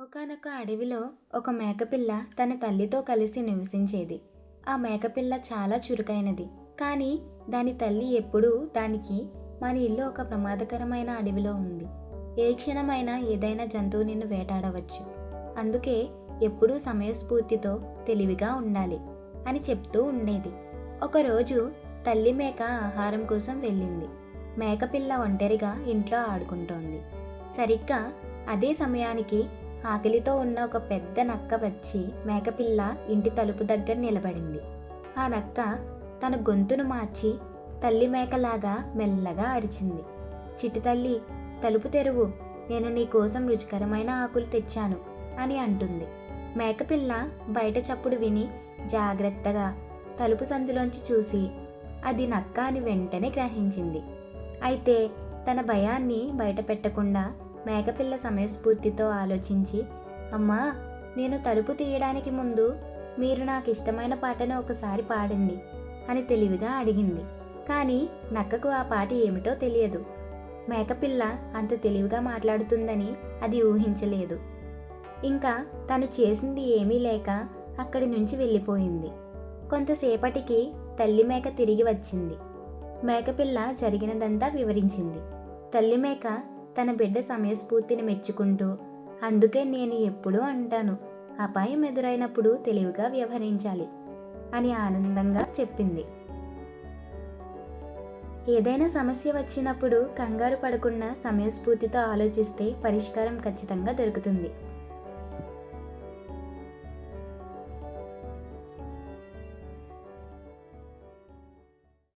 ఒకానొక అడవిలో ఒక మేకపిల్ల తన తల్లితో కలిసి నివసించేది. ఆ మేకపిల్ల చాలా చురుకైనది. కానీ దాని తల్లి ఎప్పుడూ దానికి మన ఇల్లు ఒక ప్రమాదకరమైన అడవిలో ఉంది. ఏ క్షణమైనా ఏదైనా జంతువు నిన్ను వేటాడవచ్చు. అందుకే ఎప్పుడూ సమయస్ఫూర్తితో తెలివిగా ఉండాలి అని చెప్తూ ఉండేది. ఒకరోజు తల్లి మేక ఆహారం కోసం వెళ్ళింది. మేకపిల్ల ఒంటరిగా ఇంట్లో ఆడుకుంటోంది. సరిగ్గా అదే సమయానికి ఆకలితో ఉన్న ఒక పెద్ద నక్క వచ్చి మేకపిల్ల ఇంటి తలుపు దగ్గర నిలబడింది. ఆ నక్క తన గొంతును మార్చి తల్లి మేకలాగా మెల్లగా అరిచింది. చిట్టి తల్లి తలుపు తెరువు. నేను నీ కోసం రుచికరమైన ఆకులు తెచ్చాను అని అంటుంది. మేకపిల్ల బయట చప్పుడు విని జాగ్రత్తగా తలుపు సందులోంచి చూసి అది నక్క అని వెంటనే గ్రహించింది. అయితే తన భయాన్ని బయట పెట్టకుండా మేకపిల్ల సమయస్ఫూర్తితో ఆలోచించి అమ్మా నేను తలుపు తీయడానికి ముందు మీరు నాకు ఇష్టమైన పాటను ఒకసారి పాడండి అని తెలివిగా అడిగింది. కానీ నక్కకు ఆ పాట ఏమిటో తెలియదు. మేకపిల్ల అంత తెలివిగా మాట్లాడుతుందని అది ఊహించలేదు. ఇంకా తను చేసింది ఏమీ లేక అక్కడి నుంచి వెళ్ళిపోయింది. కొంతసేపటికి తల్లి మేక తిరిగి వచ్చింది. మేకపిల్ల జరిగినదంతా వివరించింది. తల్లి మేక తన బిడ్డ సమయస్ఫూర్తిని మెచ్చుకుంటూ అందుకే నేను ఎప్పుడూ అంటాను అపాయం ఎదురైనప్పుడు తెలివిగా వ్యవహరించాలి అని ఆనందంగా చెప్పింది. ఏదైనా సమస్య వచ్చినప్పుడు కంగారు పడకుండా సమయస్ఫూర్తితో ఆలోచిస్తే పరిష్కారం ఖచ్చితంగా దొరుకుతుంది.